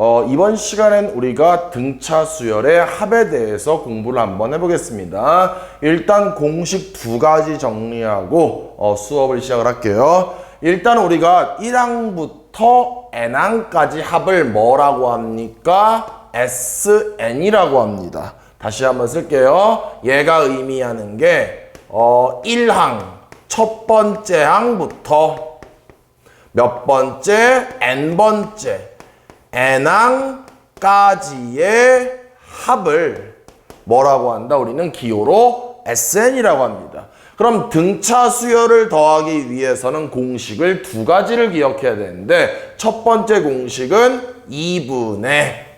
어, 이번 시간엔 우리가 등차 수열의 합에 대해서 공부를 한번 해보겠습니다. 일단 공식 두 가지 정리하고 어, 수업을 시작을 할게요. 일단 우리가 1항부터 n항까지 합을 뭐라고 합니까? SN이라고 합니다. 다시 한번 쓸게요. 얘가 의미하는 게 어, 1항 첫 번째 항부터 몇 번째 n번째 n항까지의 합을 뭐라고 한다? 우리는 기호로 SN이라고 합니다. 그럼 등차 수열을 더하기 위해서는 공식을 두 가지를 기억해야 되는데 첫 번째 공식은 2분의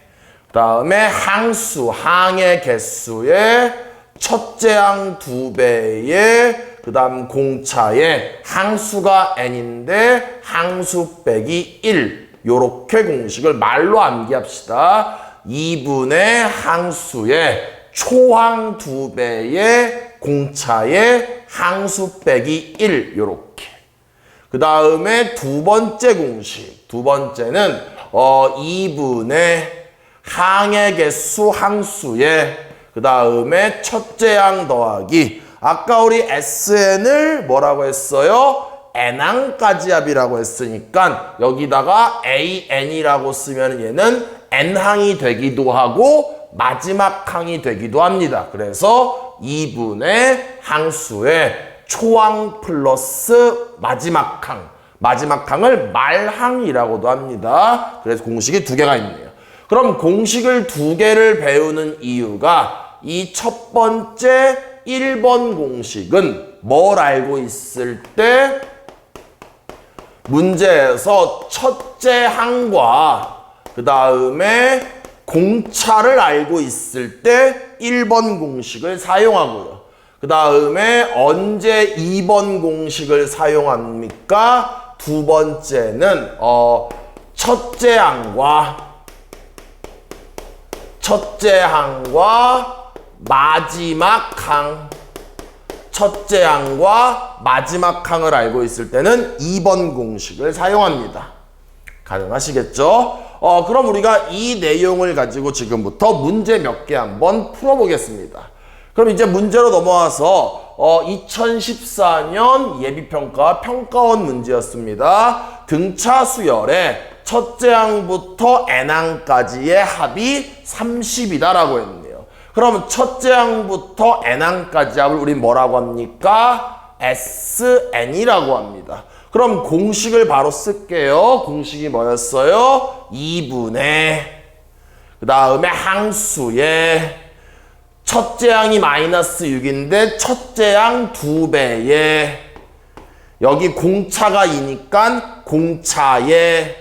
그 다음에 항수, 항의 개수의 첫째 항 두 배의 그 다음 공차의 항수가 n인데 항수 빼기 1 요렇게 공식을 말로 암기합시다. 2분의 항수의 초항 두 배의 공차의 항수 빼기 1 요렇게 그 다음에 두 번째 공식 두 번째는 어 2분의 항의 개수 항수의 그 다음에 첫째 항 더하기 아까 우리 SN을 뭐라고 했어요? N항까지 합이라고 했으니까 여기다가 AN이라고 쓰면 얘는 n항이 되기도 하고 마지막 항이 되기도 합니다. 그래서 2분의 항수의 초항 플러스 마지막 항 마지막 항을 말항이라고도 합니다. 그래서 공식이 두 개가 있네요. 그럼 공식을 두 개를 배우는 이유가 이 첫 번째 1번 공식은 뭘 알고 있을 때 문제에서 첫째 항과 그 다음에 공차를 알고 있을 때 1번 공식을 사용하고요. 그 다음에 언제 2번 공식을 사용합니까? 두 번째는 어 첫째 항과 첫째 항과 마지막 항 첫째 항과 마지막 항을 알고 있을 때는 2번 공식을 사용합니다. 가능하시겠죠? 어, 그럼 우리가 이 내용을 가지고 지금부터 문제 몇 개 한번 풀어보겠습니다. 그럼 이제 문제로 넘어와서 어, 2014년 예비평가 평가원 문제였습니다. 등차 수열의 첫째 항부터 n항까지의 합이 30이다라고 했네요. 그럼 첫째 항부터 n항까지 합을 우리 뭐라고 합니까? SN이라고 합니다. 그럼 공식을 바로 쓸게요. 공식이 뭐였어요? 2분의 그 다음에 항수의 첫째 항이 마이너스 6인데 첫째 항 2배에 여기 공차가 2니까 공차의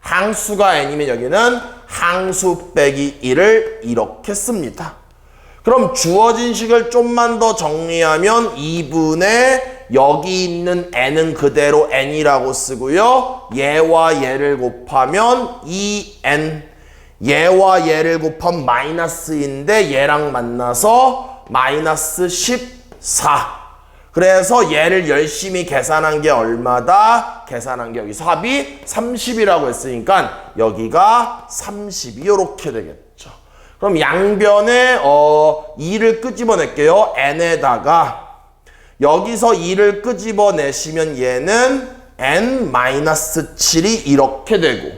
항수가 n이면 여기는 항수 빼기 1을 이렇게 씁니다. 그럼 주어진 식을 좀만 더 정리하면 2분의 여기 있는 n은 그대로 n이라고 쓰고요. 얘와 얘를 곱하면 2n 얘와 얘를 곱하면 마이너스인데 얘랑 만나서 마이너스 14 그래서 얘를 열심히 계산한 게 얼마다? 계산한 게 여기서 합이 30이라고 했으니까 여기가 30이 이렇게 되겠죠. 그럼 양변에 어 2를 끄집어낼게요. n에다가 여기서 2를 끄집어내시면 얘는 n-7이 이렇게 되고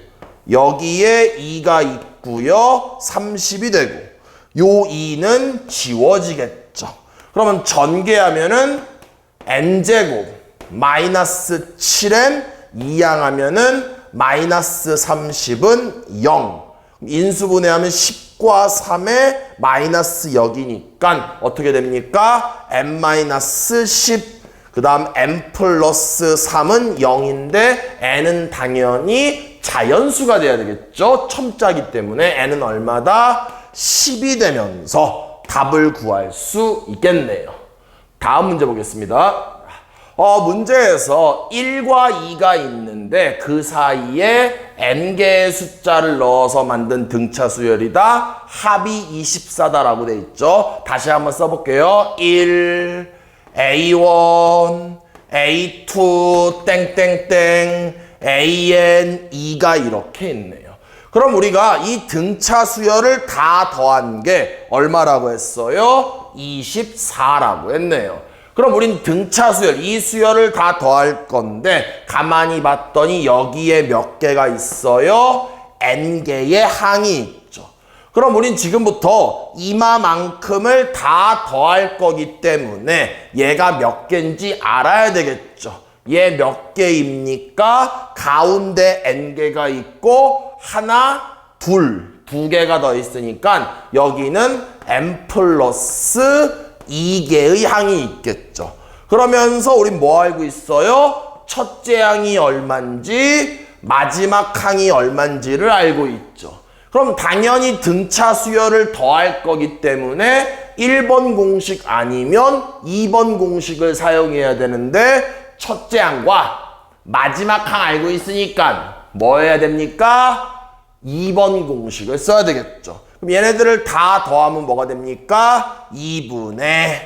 여기에 2가 있고요. 30이 되고 요 2는 지워지겠죠. 그러면 전개하면은 n제곱 마이너스 7n 이항하면은 마이너스 30은 0. 인수분해하면 10과 3에 마이너스 여기니까 어떻게 됩니까? n-10 그 다음 n 플러스 3은 0인데 n은 당연히 자연수가 돼야 되겠죠. 첨자기 때문에 n은 얼마다? 10이 되면서 답을 구할 수 있겠네요. 다음 문제 보겠습니다. 어, 문제에서 1과 2가 있는데 그 사이에 n개의 숫자를 넣어서 만든 등차 수열이다. 합이 24다라고 돼 있죠. 다시 한번 써볼게요. 1, A1, A2, 땡땡땡, AN, 2가 이렇게 있네요. 그럼 우리가 이 등차 수열을 다 더한 게 얼마라고 했어요? 24라고 했네요. 그럼 우린 등차 수열, 이 수열을 다 더할 건데 가만히 봤더니 여기에 몇 개가 있어요? n개의 항이 있죠. 그럼 우린 지금부터 이마만큼을 다 더할 거기 때문에 얘가 몇 개인지 알아야 되겠죠. 얘 몇 개입니까? 가운데 n개가 있고 하나, 둘, 두 개가 더 있으니까 여기는 n 플러스 2개의 항이 있겠죠. 그러면서 우린 뭐 알고 있어요? 첫째 항이 얼만지 마지막 항이 얼만지를 알고 있죠. 그럼 당연히 등차 수열을 더할 거기 때문에 1번 공식 아니면 2번 공식을 사용해야 되는데 첫째 항과 마지막 항 알고 있으니까 뭐 해야 됩니까? 2번 공식을 써야 되겠죠. 그럼 얘네들을 다 더하면 뭐가 됩니까? 2분의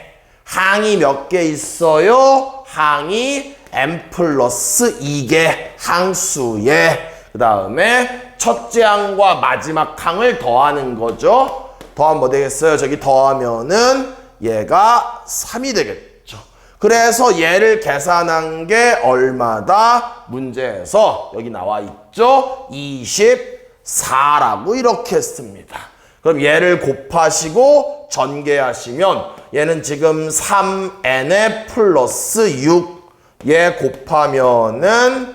항이 몇 개 있어요? 항이 n 플러스 2개 항수에 그 다음에 첫째 항과 마지막 항을 더하는 거죠. 더하면 뭐 되겠어요? 저기 더하면은 얘가 3이 되겠죠. 그래서 얘를 계산한 게 얼마다? 문제에서 여기 나와 있죠? 24라고 이렇게 했습니다. 그럼 얘를 곱하시고 전개하시면 얘는 지금 3n에 플러스 6. 얘 곱하면은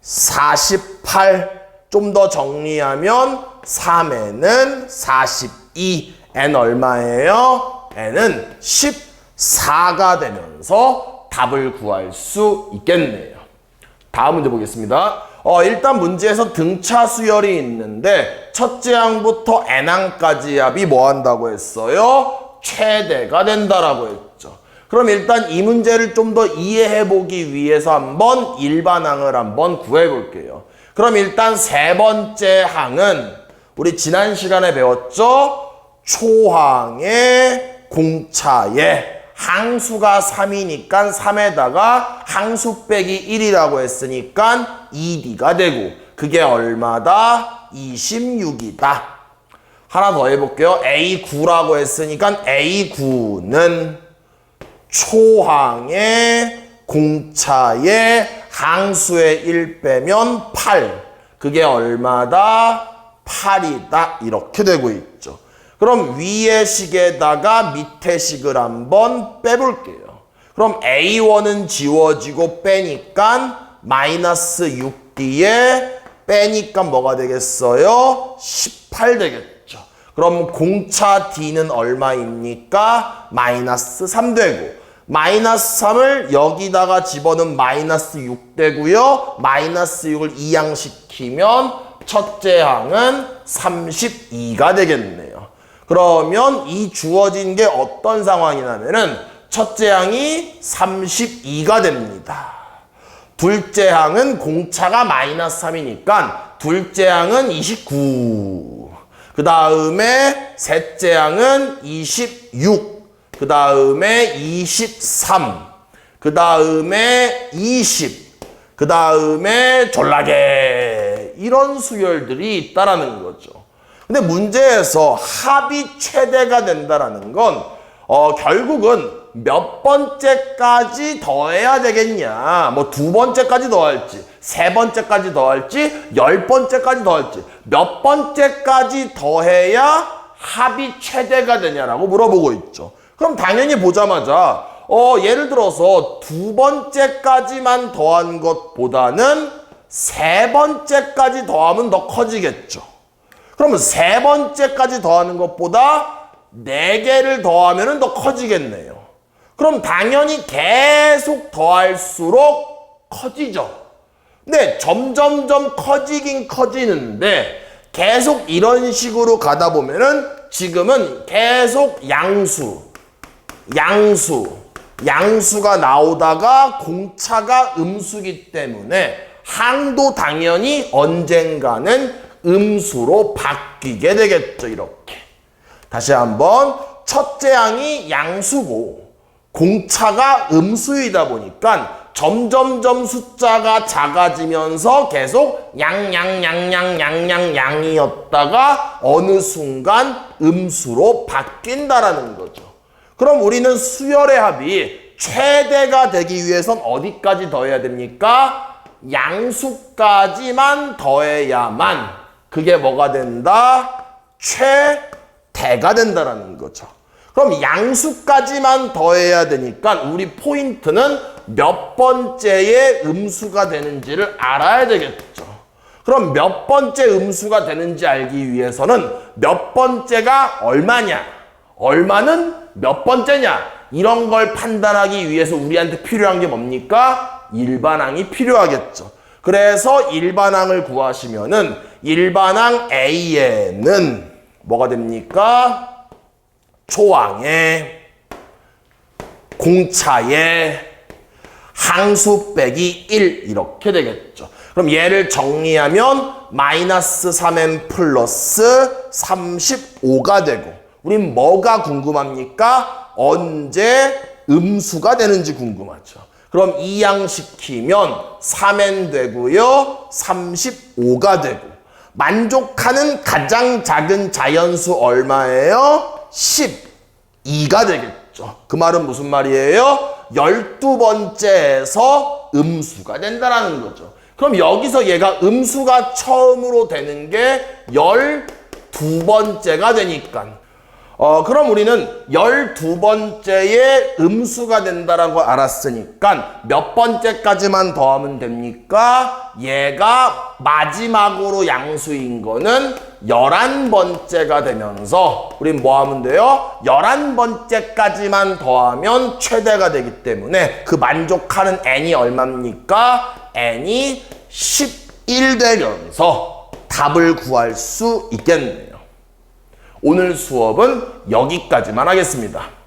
48. 좀 더 정리하면 3n은 42. n 얼마예요? n은 14가 되면서 답을 구할 수 있겠네요. 다음 문제 보겠습니다. 어, 일단 문제에서 등차 수열이 있는데 첫째 항부터 n항까지 합이 뭐 한다고 했어요? 최대가 된다라고 했죠. 그럼 일단 이 문제를 좀 더 이해해 보기 위해서 한번 일반항을 한번 구해 볼게요. 그럼 일단 세 번째 항은 우리 지난 시간에 배웠죠? 초항의 공차에 항수가 3이니까 3에다가 항수 빼기 1이라고 했으니까 2D가 되고 그게 얼마다? 26이다. 하나 더 해볼게요. A9라고 했으니까 A9는 초항의 공차의 항수의 1 빼면 8. 그게 얼마다? 8이다. 이렇게 되고 있죠. 그럼 위의 식에다가 밑의 식을 한번 빼볼게요. 그럼 A1은 지워지고 빼니까 마이너스 6D에 빼니까 뭐가 되겠어요? 18 되겠죠. 그럼 공차 D는 얼마입니까? 마이너스 3 되고 마이너스 3을 여기다가 집어넣으면 마이너스 6 되고요. 마이너스 6을 이항시키면 첫째 항은 32가 되겠네요. 그러면 이 주어진 게 어떤 상황이냐면은 첫째 항이 32가 됩니다. 둘째 항은 공차가 마이너스 3이니까 둘째 항은 29. 그 다음에 셋째 항은 26. 그 다음에 23. 그 다음에 20. 그 다음에 졸라게. 이런 수열들이 있다라는 거죠. 근데 문제에서 합이 최대가 된다라는 건 어, 결국은 몇 번째까지 더해야 되겠냐. 뭐 두 번째까지 더할지, 세 번째까지 더할지, 열 번째까지 더할지, 몇 번째까지 더해야 합이 최대가 되냐라고 물어보고 있죠. 그럼 당연히 보자마자 어, 예를 들어서 두 번째까지만 더한 것보다는 세 번째까지 더하면 더 커지겠죠. 그러면 세 번째까지 더하는 것보다 네 개를 더하면 더 커지겠네요. 그럼 당연히 계속 더할수록 커지죠. 근데 점점점 커지긴 커지는데 계속 이런 식으로 가다 보면은 지금은 계속 양수, 양수, 양수가 나오다가 공차가 음수기 때문에 항도 당연히 언젠가는 음수로 바뀌게 되겠죠. 이렇게. 다시 한번 첫째 항이 양수고 공차가 음수이다 보니까 점점점 숫자가 작아지면서 계속 양양양양양양양이었다가 어느 순간 음수로 바뀐다라는 거죠. 그럼 우리는 수열의 합이 최대가 되기 위해선 어디까지 더해야 됩니까? 양수까지만 더해야만 그게 뭐가 된다? 최대가 된다라는 거죠. 그럼 양수까지만 더해야 되니까 우리 포인트는 몇 번째의 음수가 되는지를 알아야 되겠죠. 그럼 몇 번째 음수가 되는지 알기 위해서는 몇 번째가 얼마냐, 얼마는 몇 번째냐 이런 걸 판단하기 위해서 우리한테 필요한 게 뭡니까? 일반항이 필요하겠죠. 그래서 일반항을 구하시면은 일반항 A에는 뭐가 됩니까? 초항에 공차에 항수 빼기 1 이렇게 되겠죠. 그럼 얘를 정리하면 마이너스 3n 플러스 35가 되고 우린 뭐가 궁금합니까? 언제 음수가 되는지 궁금하죠. 그럼 이양시키면 3n 되고요. 35가 되고 만족하는 가장 작은 자연수 얼마예요? 12가 되겠죠. 그 말은 무슨 말이에요? 12번째에서 음수가 된다라는 거죠. 그럼 여기서 얘가 음수가 처음으로 되는 게 12번째가 되니까 어, 그럼 우리는 12번째에 음수가 된다라고 알았으니까 몇 번째까지만 더하면 됩니까? 얘가 마지막으로 양수인 거는 11번째가 되면서 우린 뭐 하면 돼요? 11번째까지만 더하면 최대가 되기 때문에 그 만족하는 n이 얼마입니까? n이 11 되면서 답을 구할 수 있겠네요. 오늘 수업은 여기까지만 하겠습니다.